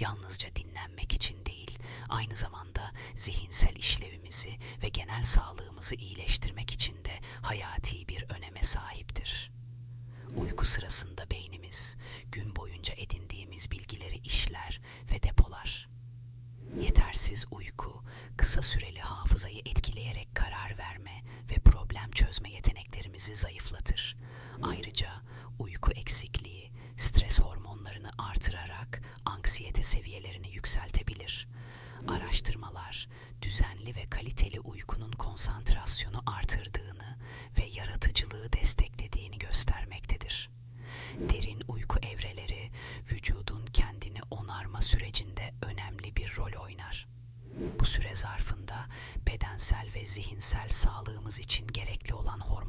yalnızca dinlenmek için değil, aynı zamanda zihinsel işlevimizi ve genel sağlığımızı iyileştirmek için de hayati bir öneme sahiptir. Uyku sırasında beynimiz gün boyunca edindiğimiz bilgileri işler ve depolar. Yetersiz uyku, kısa süreli hafızayı etkileyerek karar verme ve problem çözme yeteneklerimizi zayıflatır. Ayrıca uyku eksikliği, stres hormonlarını artırarak anksiyete seviyelerini yükseltebilir. Araştırmalar, düzenli ve kaliteli uykunun konsantrasyonu artırdığını ve yaratıcılığı desteklediğini göstermektedir. Derin uyku evreleri vücudun kendini onarma sürecinde önemli bir rol oynar. Bu süre zarfında bedensel ve zihinsel sağlığımız için gerekli olan hormonlar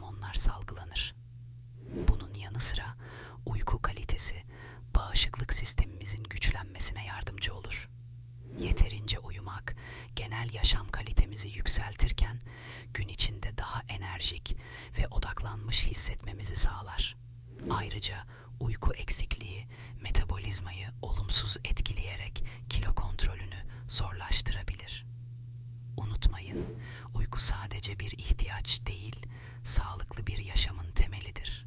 genel yaşam kalitemizi yükseltirken gün içinde daha enerjik ve odaklanmış hissetmemizi sağlar. Ayrıca uyku eksikliği metabolizmayı olumsuz etkileyerek kilo kontrolünü zorlaştırabilir. Unutmayın, uyku sadece bir ihtiyaç değil, sağlıklı bir yaşamın temelidir.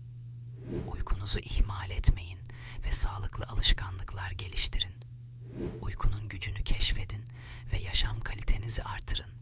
Uykunuzu ihmal etmeyin ve sağlıklı alışkanlıklar geliştirin. Uykunun gücünü keşfedin ve yaşam kalitenizi artırın.